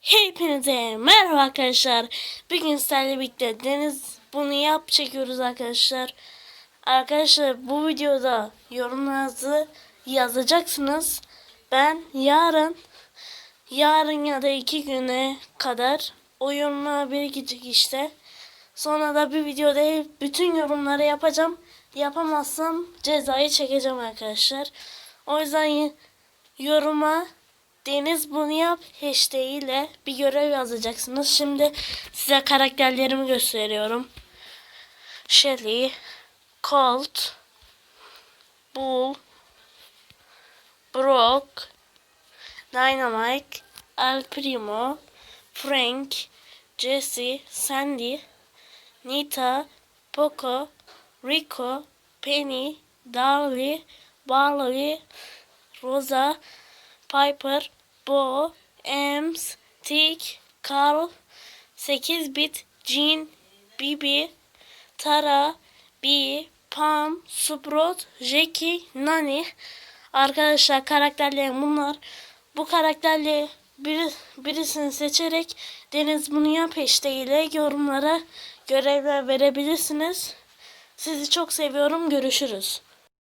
Hepinize merhaba arkadaşlar. Bugün sizlerle birlikte Deniz bunu yap çekiyoruz arkadaşlar. Arkadaşlar bu videoda yorumlarınızı yazacaksınız. Ben yarın yarın ya da iki güne kadar o yorumlara yorumlar birikecek işte. Sonra da bir videoda hep bütün yorumları yapacağım. Yapamazsam cezayı çekeceğim arkadaşlar. O yüzden yoruma Deniz bunu yap hashtag ile bir görev yazacaksınız. Şimdi size karakterlerimi gösteriyorum. Shelly, Colt, Bull, Brock, Dynamite, El Primo, Frank, Jesse, Sandy, Nita, Poco, Rico, Penny, Darlie, Barley, Rosa, Piper, Bo, Ems, Tick, Carl, 8 bit, Jean, Bibi, Tara, Bee, Pam, Sprout, Jackie, Nani. Arkadaşlar karakterlerim bunlar. Bu karakterle biri, birisini seçerek Deniz bunu yap ile yorumlara görevler verebilirsiniz. Sizi çok seviyorum. Görüşürüz.